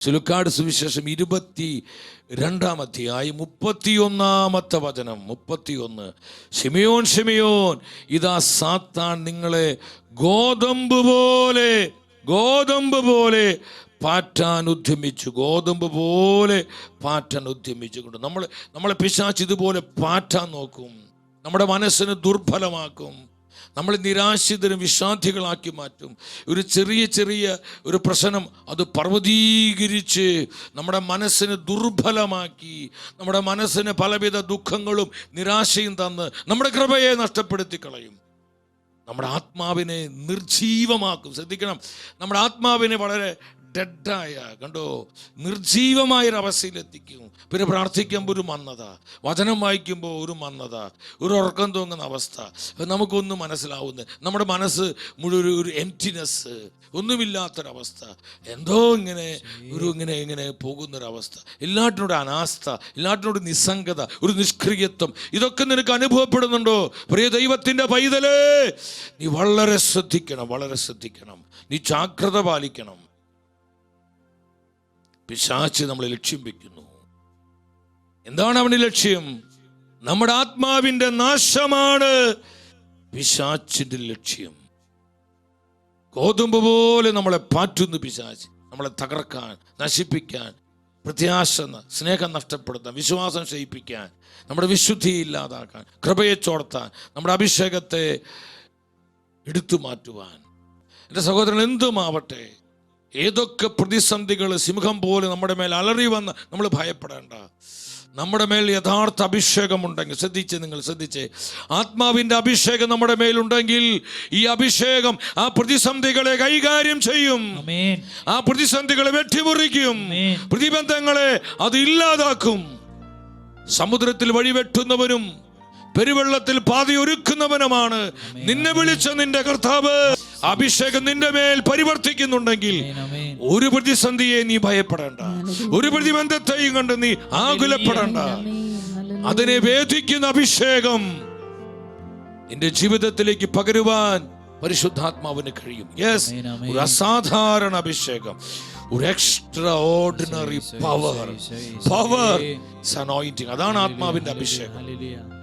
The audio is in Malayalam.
ചുലുക്കാട് സുവിശേഷം ഇരുപത്തി രണ്ടാം അധ്യായം മുപ്പത്തിയൊന്നാമത്തെ വചനം. മുപ്പത്തിയൊന്ന്. ഷിമിയോൻ ഷിമിയോൻ ഇതാ സാത്താൻ നിങ്ങളെ ഗോതമ്പ് പോലെ ഗോതമ്പ് പോലെ പാറ്റാൻ ഉദ്യമിച്ചു. ഗോതമ്പ് പോലെ പാറ്റാൻ ഉദ്യമിച്ചു കൊണ്ട് നമ്മൾ നമ്മളെ പിശാച്ച് ഇതുപോലെ പാറ്റാൻ നോക്കും. നമ്മുടെ മനസ്സിന് ദുർബലമാക്കും. നമ്മൾ നിരാശിതരും വിഷാദികളാക്കി മാറ്റും. ഒരു ചെറിയ ചെറിയ ഒരു പ്രശ്നം അത് പർവതീകരിച്ച് നമ്മുടെ മനസ്സിനെ ദുർബലമാക്കി നമ്മുടെ മനസ്സിന് പലവിധ ദുഃഖങ്ങളും നിരാശയും തന്ന് നമ്മുടെ കൃപയെ നഷ്ടപ്പെടുത്തി കളയും നമ്മുടെ ആത്മാവിനെ നിർജീവമാക്കും ശ്രദ്ധിക്കണം. നമ്മുടെ ആത്മാവിനെ വളരെ ഡെഡായ കണ്ടോ? നിർജീവമായ ഒരു അവസ്ഥയിലെത്തിക്കും പിന്നെ പ്രാർത്ഥിക്കുമ്പോൾ ഒരു മന്നത വചനം വായിക്കുമ്പോൾ ഒരു മന്നത ഒരു ഉറക്കം തോന്നുന്ന അവസ്ഥ. നമുക്കൊന്നും മനസ്സിലാവുന്നത് നമ്മുടെ മനസ്സ് മുഴുവൻ ഒരു എംറ്റിനെസ് ഒന്നുമില്ലാത്തൊരവസ്ഥ. എന്തോ ഇങ്ങനെ ഒരു ഇങ്ങനെ ഇങ്ങനെ പോകുന്നൊരവസ്ഥ. എല്ലാറ്റിനോട് അനാസ്ഥ എല്ലാറ്റിനോട് നിസ്സംഗത ഒരു നിഷ്ക്രിയത്വം. ഇതൊക്കെ നിനക്ക് അനുഭവപ്പെടുന്നുണ്ടോ? പ്രിയ ദൈവത്തിന്റെ പൈതലേ നീ വളരെ ശ്രദ്ധിക്കണം വളരെ ശ്രദ്ധിക്കണം. നീ ജാഗ്രത പാലിക്കണം. പിശാച്ച് നമ്മളെ ലക്ഷ്യം വെക്കുന്നു. എന്താണ് അവന്റെ ലക്ഷ്യം? നമ്മുടെ ആത്മാവിന്റെ നാശമാണ് പിശാച്ചിന്റെ ലക്ഷ്യം. ഗോതമ്പ് പോലെ നമ്മളെ പാറ്റുന്നു പിശാച്ച്. നമ്മളെ തകർക്കാൻ നശിപ്പിക്കാൻ പ്രത്യാശ സ്നേഹം നഷ്ടപ്പെടുത്താൻ വിശ്വാസം ക്ഷയിപ്പിക്കാൻ നമ്മുടെ വിശുദ്ധി ഇല്ലാതാക്കാൻ കൃപയെ ചോർത്താൻ നമ്മുടെ അഭിഷേകത്തെ എടുത്തു മാറ്റുവാൻ എന്റെ സഹോദരൻ എന്തുമാവട്ടെ ഏതൊക്കെ പ്രതിസന്ധികൾ സിംഹം പോലെ നമ്മുടെ മേൽ അലറി വന്ന് നമ്മൾ ഭയപ്പെടേണ്ട. നമ്മുടെ മേൽ യഥാർത്ഥ അഭിഷേകമുണ്ടെങ്കിൽ ശ്രദ്ധിച്ച് നിങ്ങൾ ശ്രദ്ധിച്ച്. ആത്മാവിന്റെ അഭിഷേകം നമ്മുടെ മേലുണ്ടെങ്കിൽ ഈ അഭിഷേകം ആ പ്രതിസന്ധികളെ കൈകാര്യം ചെയ്യും. ആ പ്രതിസന്ധികളെ വെട്ടിമുറിക്കും. പ്രതിബന്ധങ്ങളെ അത് ഇല്ലാതാക്കും. സമുദ്രത്തിൽ വഴിവെട്ടുന്നവനും പെരുവെള്ളത്തിൽ പാതി ഒരുക്കുന്നവനുമാണ്. നിന്നെ വിളിച്ച നിന്റെ കർത്താവ് അഭിഷേകം നിന്റെ മേൽ പരിവർത്തിക്കുന്നുണ്ടെങ്കിൽ ഒരു പ്രതിസന്ധിയെ നീ ഭയപ്പെടേണ്ട. ഒരു പ്രതിബന്ധത്തെയും കണ്ട് നീ ആകുലപ്പെടേണ്ട. അതിനെ വേദിക്കുന്ന അഭിഷേകം നിന്റെ ജീവിതത്തിലേക്ക് പകരുവാൻ പരിശുദ്ധാത്മാവിന് കഴിയും. യെസ്. ഒരു അസാധാരണ അഭിഷേകം. ഒരു എക്സ്ട്രാ ഓർഡിനറി പവർ പവർ അതാണ് ആത്മാവിന്റെ അഭിഷേകം.